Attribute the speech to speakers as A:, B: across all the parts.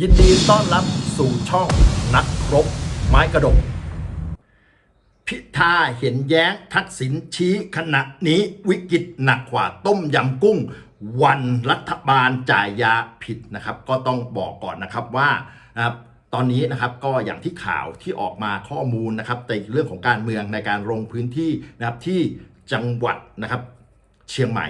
A: ยินดีต้อนรับสู่ช่องนักรบไม้กระดก พิธาเห็นแย้งทักษิณชี้ขณะนี้วิกฤตหนักกว่าต้มยำกุ้ง วันรัฐบาลจ่ายยาผิดนะครับ ก็ต้องบอกก่อนนะครับว่านะครับตอนนี้นะครับก็อย่างที่ข่าวที่ออกมาข้อมูลนะครับในเรื่องของการเมืองในการลงพื้นที่นะครับที่จังหวัดนะครับเชียงใหม่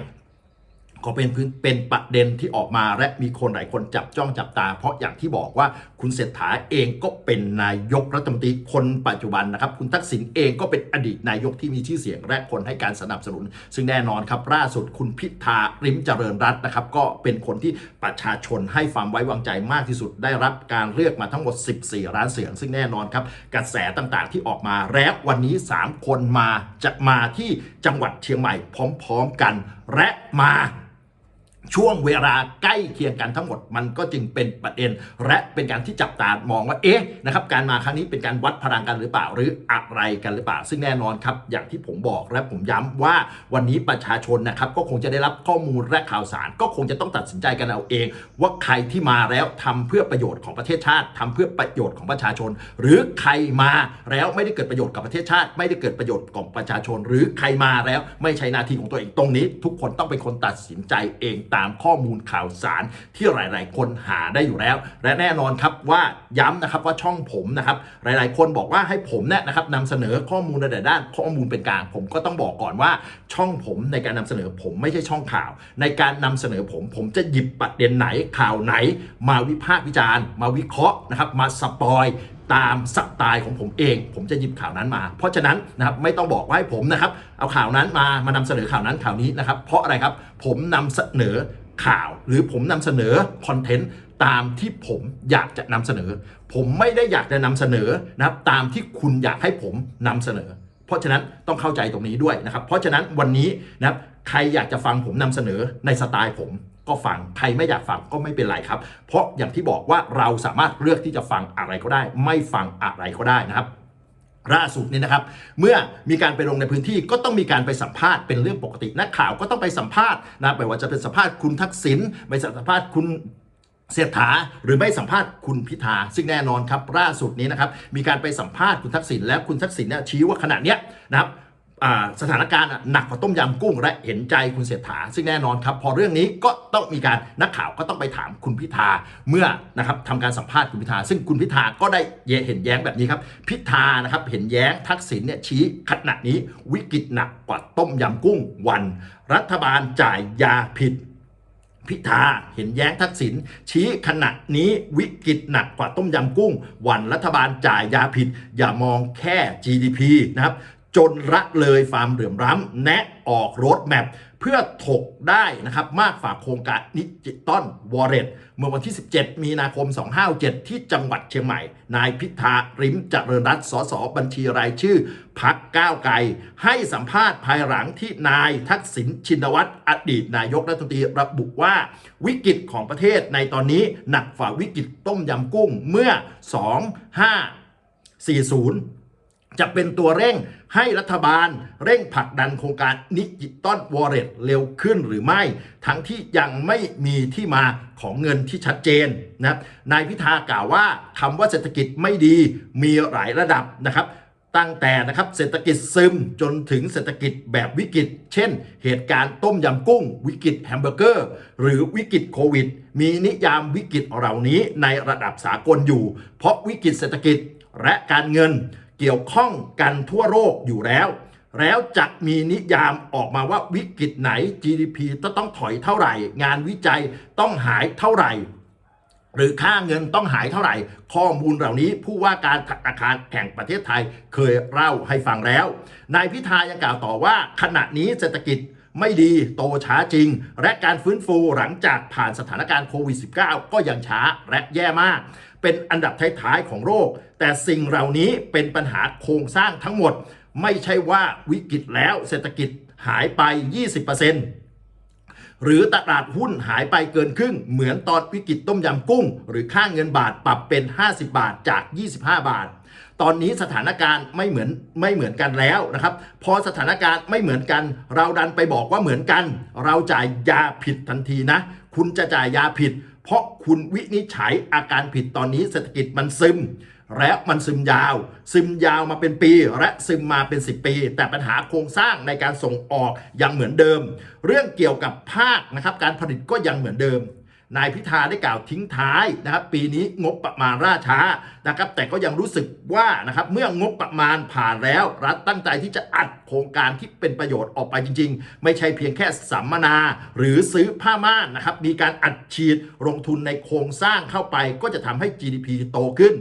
A: ก็เป็นพื้นเป็นประเด็นที่ออกมาและมีคนหลายคนจับจ้องจับตา เพราะอย่างที่บอกว่าคุณเศรษฐาเองก็เป็นนายกรัฐมนตรีคนปัจจุบันนะครับ คุณทักษิณเองก็เป็นอดีตนายกที่มีชื่อเสียงและคนให้การสนับสนุน ซึ่งแน่นอนครับล่าสุดคุณพิธาริมเจริญรัตน์นะครับ ก็เป็นคนที่ประชาชนให้ความไว้วางใจมากที่สุดได้รับการเลือกมาทั้งหมด 14 ล้านเสียง ซึ่งแน่นอนครับกระแสต่างๆที่ออกมาแล้ววันนี้ 3 คนมาจะมาที่จังหวัดเชียงใหม่พร้อม ๆ กัน และมา ช่วงเวลาใกล้เคียงกันทั้งหมดมันก็จึงเป็นประเด็น และเป็นการที่จับตามองว่าเอ๊ะนะครับการมาครั้งนี้เป็นการวัดพลังกันหรือเปล่า หรืออะไรกันหรือเปล่า ซึ่งแน่นอนครับอย่างที่ผมบอกและผมย้ำว่าวันนี้ประชาชนนะครับก็คงจะได้รับข้อมูลและข่าวสาร ก็คงจะต้องตัดสินใจกันเอาเอง ว่าใครที่มาแล้วทำเพื่อประโยชน์ของประเทศชาติทำเพื่อประโยชน์ของประชาชน หรือใครมาแล้วไม่ได้เกิดประโยชน์กับประเทศชาติ ไม่ได้เกิดประโยชน์ของประชาชน หรือใครมาแล้วไม่ใช่หน้าที่ของตัวเองตรงนี้ ทุกคนต้องเป็นคนตัดสินใจเองตามข้อมูลข่าวสารที่หลาย ๆ คนหาได้อยู่แล้ว และแน่นอนครับว่าย้ำนะครับว่าช่องผมนะครับหลาย ๆ คนบอกว่าให้ผมเนี่ยนะครับนำเสนอข้อมูลในแต่ด้านข้อมูลเป็นกลางผมก็ต้องบอกก่อนว่าช่องผมในการนำเสนอผมไม่ใช่ช่องข่าว ในการนำเสนอผมผมจะหยิบประเด็นไหนข่าวไหน มาวิพากษ์วิจารณ์ มาวิเคราะห์นะครับมาสปอยตามสไตล์ของผมเอง ผมจะหยิบข่าวนั้นมา เพราะฉะนั้นนะครับไม่ต้องบอกว่าให้ผมนะครับ เอาข่าวนั้นมามานำเสนอข่าวนั้นข่าวนี้นะครับ เพราะอะไรครับผมนำเสนอข่าวหรือผมนำเสนอคอนเทนต์ตามที่ผมอยากจะนำเสนอ ผมไม่ได้อยากจะนำเสนอนะครับตามที่คุณอยากให้ผมนำเสนอ เพราะฉะนั้นต้องเข้าใจตรงนี้ด้วยนะครับ เพราะฉะนั้นวันนี้นะครับ ใครอยากจะฟังผมนำเสนอในสไตล์ผมก็ฟัง ใครไม่อยากฟังก็ไม่เป็นไรครับ เพราะอย่างที่บอกว่าเราสามารถเลือกที่จะฟังอะไรก็ได้ ไม่ฟังอะไรก็ได้นะครับล่าสุดนี้นะครับ เมื่อมีการไปลงในพื้นที่ก็ต้องมีการไปสัมภาษณ์เป็นเรื่องปกตินักข่าวก็ต้องไปสัมภาษณ์นะไม่ว่าจะเป็นสัมภาษณ์คุณทักษิณไปสัมภาษณ์คุณเศรษฐาหรือไม่สัมภาษณ์คุณพิธา ซึ่งแน่นอนครับล่าสุดนี้นะครับมีการไปสัมภาษณ์คุณทักษิณแล้วคุณทักษิณเนี่ยชี้ว่าขณะเนี้ยนะครับ สถานการณ์หนักกว่าต้มยำกุ้งและเห็นใจคุณเศรษฐา ซึ่งแน่นอนครับพอเรื่องนี้ก็ต้องมีการนักข่าวก็ต้องไปถามคุณพิธาเมื่อนะครับทำการสัมภาษณ์คุณพิธา ซึ่งคุณพิธาก็ได้เห็นแย้งแบบนี้ครับ พิธานะครับเห็นแย้งทักษิณเนี่ยชี้ขณะนี้วิกฤตหนักกว่าต้มยำกุ้งวัน รัฐบาลจ่ายยาผิดพิธาเห็นแย้งทักษิณชี้ขณะนี้วิกฤตหนักกว่าต้มยำกุ้ง วันรัฐบาลจ่ายยาผิด อย่ามองแค่ GDP นะครับ จนละเลยฟามเหลื่อมล้ำแนะออกรถแมพเพื่อถกได้นะครับ มากฝากโครงการดิจิตอลวอลเล็ตเมื่อวันที่ 17 มีนาคม 257 ที่จังหวัดเชียงใหม่ นายพิธาริมเจริญรัตน์สสบัญชีรายชื่อพักก้าวไกล ให้สัมภาษณ์ภายหลังที่นายทักษิณชินวัตรอดีตนายกรัฐมนตรีระบุว่าวิกฤตของประเทศในตอนนี้หนักฝ่าวิกฤตต้มยำกุ้งเมื่อ 2540 จะเป็นตัวเร่งให้รัฐบาลเร่งผลักดันโครงการดิจิตอลวอลเล็ตเร็วขึ้นหรือไม่ ทั้งที่ยังไม่มีที่มาของเงินที่ชัดเจนนะครับนายพิธากล่าวว่าคำว่าเศรษฐกิจไม่ดีมีหลายระดับนะครับตั้งแต่นะครับเศรษฐกิจซึมจนถึงเศรษฐกิจแบบวิกฤต เช่น เหตุการณ์ต้มยำกุ้ง วิกฤตแฮมเบอร์เกอร์ หรือวิกฤตโควิด มีนิยามวิกฤตเหล่านี้ในระดับสากลอยู่ เพราะวิกฤตเศรษฐกิจและการเงิน เกี่ยวข้องกันทั่วโลกอยู่แล้ว แล้วจะมีนิยามออกมาว่าวิกฤตไหน GDP จะต้องถอยเท่าไหร่ งานวิจัยต้องหายเท่าไหร่ หรือค่าเงินต้องหายเท่าไหร่ ข้อมูลเหล่านี้ผู้ว่าการธนาคารแห่งประเทศไทยเคยเล่าให้ฟังแล้วนายพิธายังกล่าวต่อว่า ขณะนี้เศรษฐกิจไม่ดีโตช้าจริง และการฟื้นฟูหลังจากผ่านสถานการณ์โควิด -19 ก็ยังช้าและแย่มาก เป็นอันดับท้ายๆของโลก แต่สิ่งเหล่านี้เป็นปัญหาโครงสร้างทั้งหมด ไม่ใช่ว่าวิกฤตแล้วเศรษฐกิจหายไป 20%หรือตลาดหุ้นหายไปเกินครึ่ง เหมือนตอนวิกฤตต้มยำกุ้ง หรือค่างเงินบาทปรับเป็น 50 บาทจาก 25 บาทตอนนี้สถานการณ์ไม่เหมือนไม่เหมือนกันแล้วนะครับ พอสถานการณ์ไม่เหมือนกัน เราดันไปบอกว่าเหมือนกัน เราจ่ายยาผิดทันทีนะ คุณจะจ่ายยาผิด เพราะคุณวินิจฉัยอาการผิดตอนนี้เศรษฐกิจมันซึม และมันซึมยาว ซึมยาวมาเป็นปี และซึมมาเป็น 10 ปี แต่ปัญหาโครงสร้างในการส่งออกยังเหมือนเดิม เรื่องเกี่ยวกับภาคนะครับการผลิตก็ยังเหมือนเดิม นายพิธาได้กล่าวทิ้งท้ายนะครับปีนี้งบประมาณร่าช้านะครับแต่ก็ยังรู้สึกว่านะครับเมื่องบประมาณผ่านแล้ว รัฐตั้งใจที่จะอัดโครงการที่เป็นประโยชน์ออกไปจริง ๆ ไม่ใช่เพียงแค่สัมมนา หรือซื้อผ้าม่านนะครับมีการอัดฉีดลงทุนในโครงสร้างเข้าไปก็จะทำให้ GDP โตขึ้น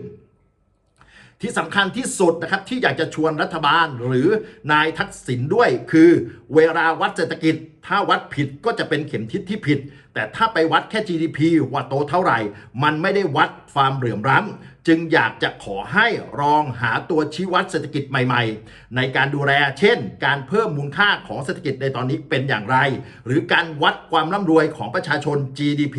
A: ที่สำคัญที่สุดนะครับที่อยากจะชวนรัฐบาลหรือนายทักษิณด้วย คือเวลาวัดเศรษฐกิจ ถ้าวัดผิดก็จะเป็นเข็มทิศที่ผิด แต่ถ้าไปวัดแค่ GDP ว่าโตเท่าไหร่ มันไม่ได้วัดความเหลื่อมล้ำจึงอยากจะขอให้รองหาตัวชี้วัดเศรษฐกิจใหม่ ๆ ในการดูแลเช่น การเพิ่มมูลค่าของเศรษฐกิจในตอนนี้เป็นอย่างไร หรือการวัดความร่ำรวยของประชาชน GDP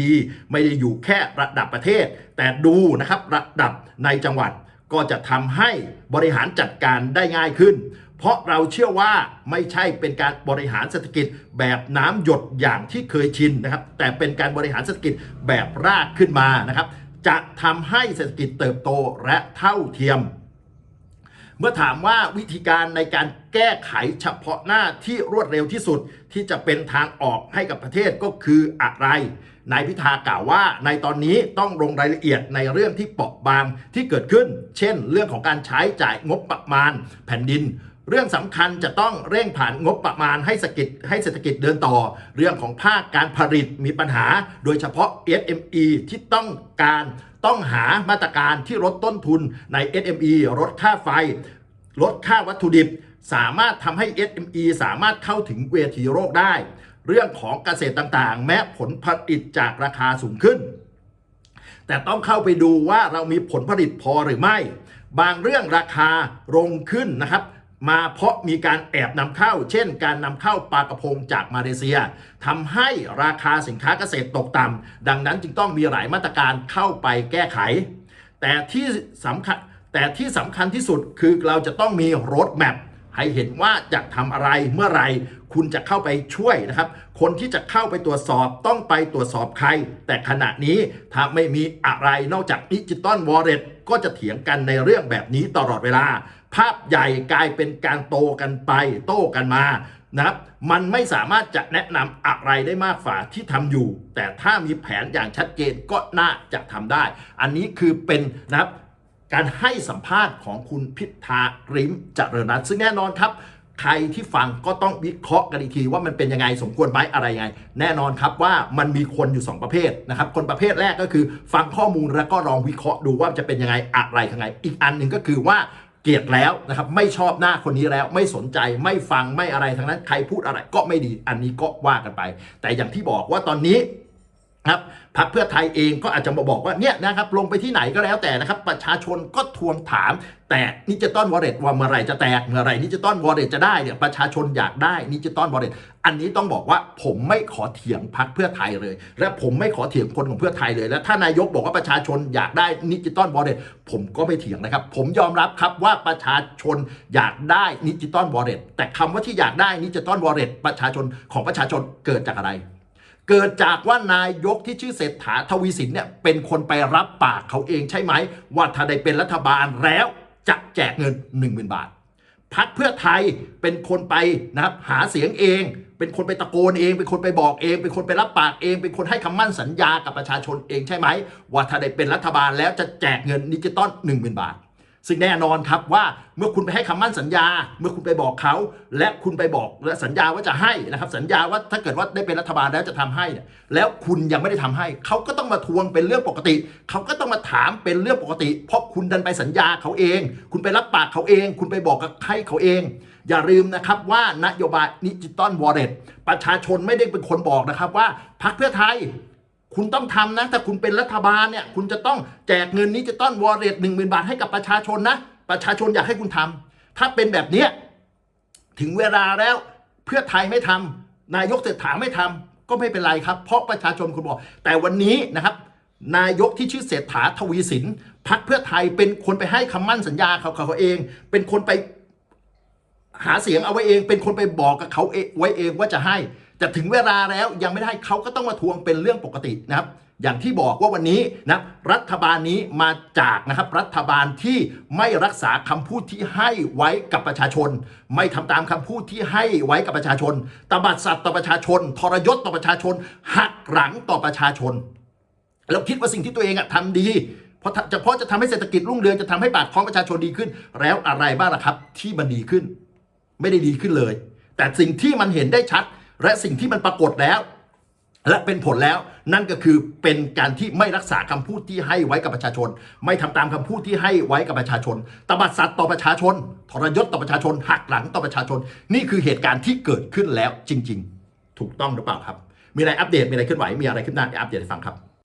A: ไม่ได้อยู่แค่ระดับประเทศ แต่ดูนะครับระดับในจังหวัด ก็จะทำให้บริหารจัดการได้ง่ายขึ้น เพราะเราเชื่อว่าไม่ใช่เป็นการบริหารเศรษฐกิจแบบน้ำหยดอย่างที่เคยชินนะครับ แต่เป็นการบริหารเศรษฐกิจแบบรากขึ้นมานะครับ จะทำให้เศรษฐกิจเติบโตและเท่าเทียม เมื่อถามว่าวิธีการในการแก้ไขเฉพาะหน้าที่รวดเร็วที่สุดที่จะเป็นทางออกให้กับประเทศก็คืออะไรนายพิธากล่าวว่า ในตอนนี้ต้องลงรายละเอียดในเรื่องที่เปราะบางที่เกิดขึ้น เช่น เรื่องของการใช้จ่ายงบประมาณแผ่นดิน เรื่องสำคัญจะต้องเร่งผ่านงบประมาณให้เศรษฐกิจให้เศรษฐกิจเดินต่อ เรื่องของภาคการผลิตมีปัญหา โดยเฉพาะ SME ที่ต้องการต้องหามาตรการที่ลดต้นทุนใน SME ลดค่าไฟ ลดค่าวัตถุดิบ สามารถทำให้ SME สามารถเข้าถึงเวทีโลกได้ เรื่องของเกษตรต่างๆ แม้ผลผลิตจากราคาสูงขึ้น แต่ต้องเข้าไปดูว่าเรามีผลผลิตพอหรือไม่ บางเรื่องราคาลงขึ้นนะครับ มาเพราะมีการแอบนำเข้า เช่น การนำเข้าปลากระพงจากมาเลเซียทำให้ราคาสินค้าเกษตรตกต่ำดังนั้นจึงต้องมีหลายมาตรการเข้าไปแก้ไข แต่ที่สำคัญแต่ที่สำคัญที่สุดคือเราจะต้องมีรถแมพให้เห็นว่าจะทำอะไรเมื่อไหรคุณจะเข้าไปช่วยนะครับ คนที่จะเข้าไปตรวจสอบต้องไปตรวจสอบใคร แต่ขณะนี้ถ้าไม่มีอะไรนอกจากดิจิตอลวอลเล็ตก็จะเถียงกันในเรื่องแบบนี้ตลอดเวลา ภาพใหญ่กลายเป็นการโตกันไป โต้กันมานะครับมันไม่สามารถจะแนะนำอะไรได้มากฝ่าที่ทำอยู่ แต่ถ้ามีแผนอย่างชัดเจนก็น่าจะทำได้ อันนี้คือเป็นนะครับการให้สัมภาษณ์ของคุณพิธาริมจริญรัตน์ซึ่งแน่นอนครับ ใครที่ฟังก็ต้องวิเคราะห์กันอีกทีว่ามันเป็นยังไงสมควรไหมอะไรยังไง แน่นอนครับว่ามันมีคนอยู่ 2 ประเภทนะครับ คนประเภทแรกก็คือ ฟังข้อมูลแล้วก็ลองวิเคราะห์ดูว่าจะเป็นยังไงอะไรยังไง อีกอันหนึ่งก็คือว่า เกลียดแล้วนะครับ ไม่ชอบหน้าคนนี้แล้ว ไม่สนใจไม่ฟังไม่อะไรทั้งนั้น ใครพูดอะไรก็ไม่ดี อันนี้ก็ว่ากันไป แต่อย่างที่บอกว่าตอนนี้ ครับพรรคเพื่อไทยเองก็อาจจะมาบอกว่าเนี่ยนะครับลงไปที่ไหนก็แล้วแต่นะครับ ประชาชนก็ทวงถาม แต่นิจิตอลวอลเล็ตว่าเมื่อไรจะแตกเมื่อไหรนิจิตอลวอลเล็ตจะได้เนี่ยประชาชนอยากได้นิจิตอลวอลเล็ตอันนี้ต้องบอกว่าผมไม่ขอเถียงพรรคเพื่อไทยเลย และผมไม่ขอเถียงคนของเพื่อไทยเลยและถ้านายกบอกว่าประชาชนอยากได้นิจิตอลวอลเล็ตผมก็ไม่เถียงนะครับ ผมยอมรับครับว่าประชาชนอยากได้นิจิตอลวอลเล็ตแต่คำว่าที่อยากได้นิจิตอลวอลเล็ตประชาชนของประชาชนเกิดจากอะไร เกิดจากว่านายกที่ชื่อเศรษฐาทวีสินเนี่ยเป็นคนไปรับปากเขาเองใช่ไหม ว่าถ้าได้เป็นรัฐบาลแล้วจะแจกเงิน 1 0,000 บาทพักเพื่อไทยเป็นคนไปนะครับหาเสียงเอง เป็นคนไปตะโกนเอง เป็นคนไปบอกเอง เป็นคนไปรับปากเอง เป็นคนให้คำมั่นสัญญากับประชาชนเองใช่ไหมว่าถ้าได้เป็นรัฐบาลแล้วจะแจกเงินดิจิตอล1 0,000 บาท ซึ่งแน่นอนครับว่าเมื่อคุณไปให้คำมั่นสัญญา เมื่อคุณไปบอกเขา และคุณไปบอกและสัญญาว่าจะให้นะครับ สัญญาว่าถ้าเกิดว่าได้เป็นรัฐบาลแล้วจะทำให้เนี่ยแล้วคุณยังไม่ได้ทำให้ เขาก็ต้องมาทวงเป็นเรื่องปกติ เขาก็ต้องมาถามเป็นเรื่องปกติ เพราะคุณดันไปสัญญาเขาเอง คุณไปรับปากเขาเอง คุณไปบอกกับใครเขาเอง อย่าลืมนะครับว่านโยบายดิจิตอลวอลเล็ตประชาชนไม่ได้เป็นคนบอกนะครับว่าพรรคเพื่อไทย คุณต้องทำนะ ถ้าคุณเป็นรัฐบาลเนี่ย คุณจะต้องแจกเงินนี้จะต้อนวอลเล็ตหนึ่งหมื่นบาทให้กับประชาชนนะ ประชาชนอยากให้คุณทำถ้าเป็นแบบเนี้ยถึงเวลาแล้วเพื่อไทยไม่ทำนายกเศรษฐาไม่ทำก็ไม่เป็นไรครับ เพราะประชาชนคุณบอก แต่วันนี้นะครับ นายกที่ชื่อเศรษฐาทวีสินพักเพื่อไทยเป็นคนไปให้คำมั่นสัญญาเขาเขาเอง เป็นคนไปหาเสียงเอาไว้เอง เป็นคนไปบอกกับเขาเไว้เองว่าจะให้ แต่ถึงเวลาแล้วยังไม่ได้เขาก็ต้องมาทวงเป็นเรื่องปกตินะครับ อย่างที่บอกว่าวันนี้นะรัฐบาลนี้มาจากนะครับรัฐบาลที่ไม่รักษาคำพูดที่ให้ไว้กับประชาชน ไม่ทำตามคำพูดที่ให้ไว้กับประชาชนตบัดสัตว์ต่อประชาชน ทรยศต่อประชาชน หักหลังต่อประชาชน แล้วคิดว่าสิ่งที่ตัวเองอะทำดีเพราะถ้าจะเพาะจะทำให้เศรษฐกิจรุ่งเรืองจะทำให้ปากท้องประชาชนดีขึ้น แล้วอะไรบ้างล่ะครับ ที่มันดีขึ้น ไม่ได้ดีขึ้นเลย แต่สิ่งที่มันเห็นได้ชัด และสิ่งที่มันปรากฏแล้ว และเป็นผลแล้วนั่นก็คือเป็นการที่ไม่รักษาคำพูดที่ให้ไว้กับประชาชน ไม่ทำตามคำพูดที่ให้ไว้กับประชาชนตบัดสัตว์ต่อประชาชน ทรยศต่อประชาชน หักหลังต่อประชาชน นี่คือเหตุการณ์ที่เกิดขึ้นแล้วจริง ๆ ถูกต้องหรือเปล่าครับ มีอะไรอัปเดตมีอะไรเคลื่อนไหวมีอะไรขึ้นหน้าเดี๋ยวอัปเดตให้ฟังครับ